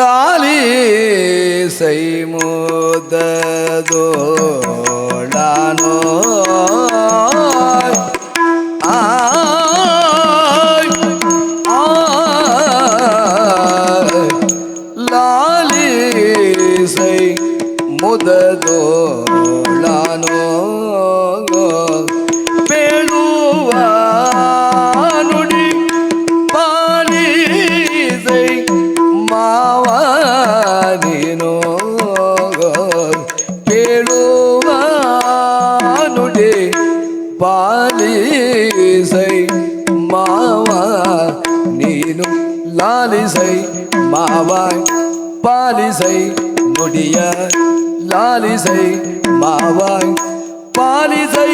ಲಾಲಿ ಸೈ ಮುದದೋಳಾನೋ ಆಯ್ ಆಯ್ ಲಾಲಿ ಸೈ ಮುದದೋಳಾನೋ நீனும் லாலிசை மாவாய் பாலிசை நொடிய லாலிசை மாவாய் பாலிசை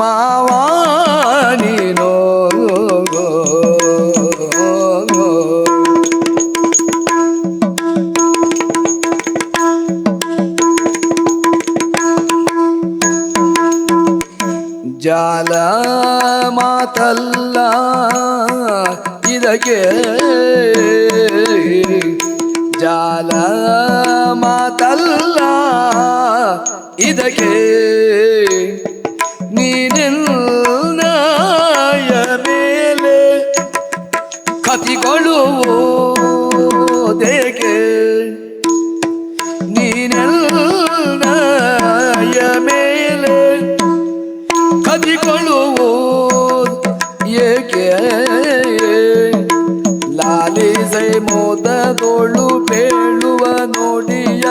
மாவா நீனோ. ಜಾಲ ಮಾತಲ್ಲ ಇದಕ್ಕೆ ಜಾಲ ಮಾತಲ್ಲ ಇದಕ್ಕೆ ಕದಿಕೊಳ್ಳುವು ಏಕೆ? ಲಾಲಿಸೈ ಮೋದದೋಳು ಬೇಳುವ ನೋಡಿಯ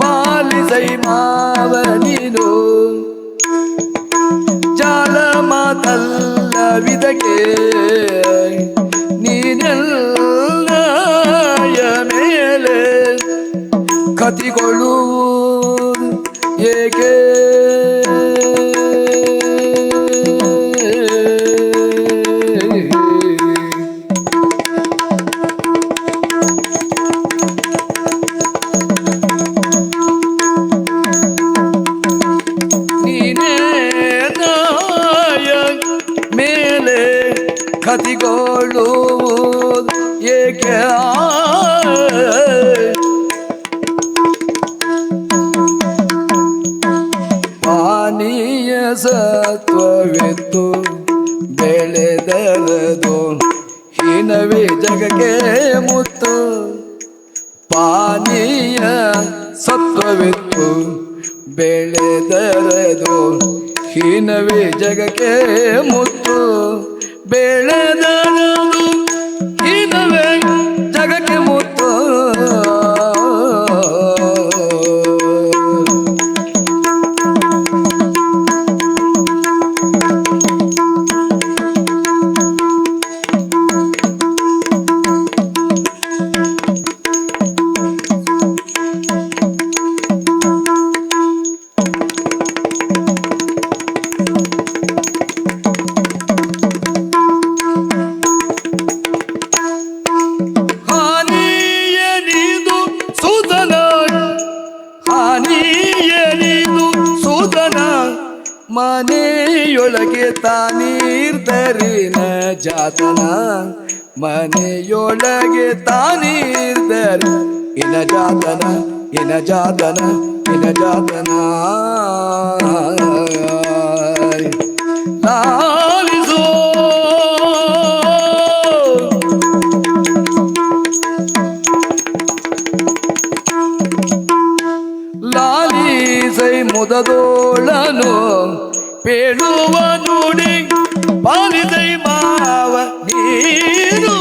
ಪಾಲಿಸೈ ಮಾವ ನೀನು ಜಾಲ ಮಾತಲ್ಲವಿದಕ್ಕೆ ನೀನೆಲ್ಲ ಮೇಲೆ ಕತಿಕೊಳ್ಳುವುದು ಏಕೆ? ಕತಿಗೊಳ್ಳುವುದು ಏಕೆ? ಪಾನೀಯ ಸತ್ವವಿತ್ತು ಬೆಳೆದರದು. ಹೀನವೇ ಜಗಕ್ಕೆ ಮುತ್ತು. ಪಾನೀಯ ಸತ್ವವಿತ್ತು ಬೆಳೆದರದು. ಹೀನವೇ ಜಗಕ್ಕೆ ಮುತ್ತು. ಬೆಳೆದರದು ಮನೆಯೊಳಗೆ ತಾನೀರ್ದರಿನ ಜಾತನ ಮನೆಯೊಳಗೆ ತಾನೀರ್ದರಿ ಇನ ಜಾತನ ಇನ ಜಾತನ ಇನ ಜಾತನ ನಾನು ಪೇಳುವ ನುಡಿ ಪಾಲಿದೈ ಮಾವ ನೀರು